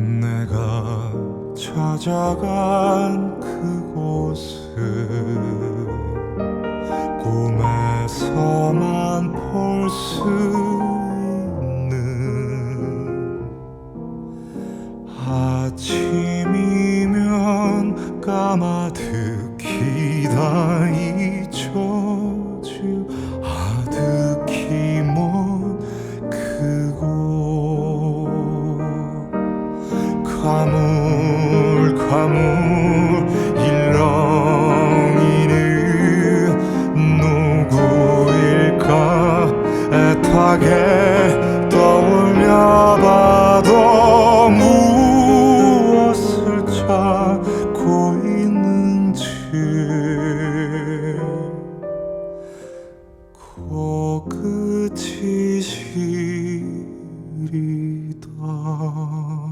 내가 찾아간 그곳은 꿈에서만 볼 수 있는 아침이면 까마득히 다 가물 가물 일렁이는 누구일까? 애타게 떠올려 봐도 무엇을 찾고 있는지. 고그지시리다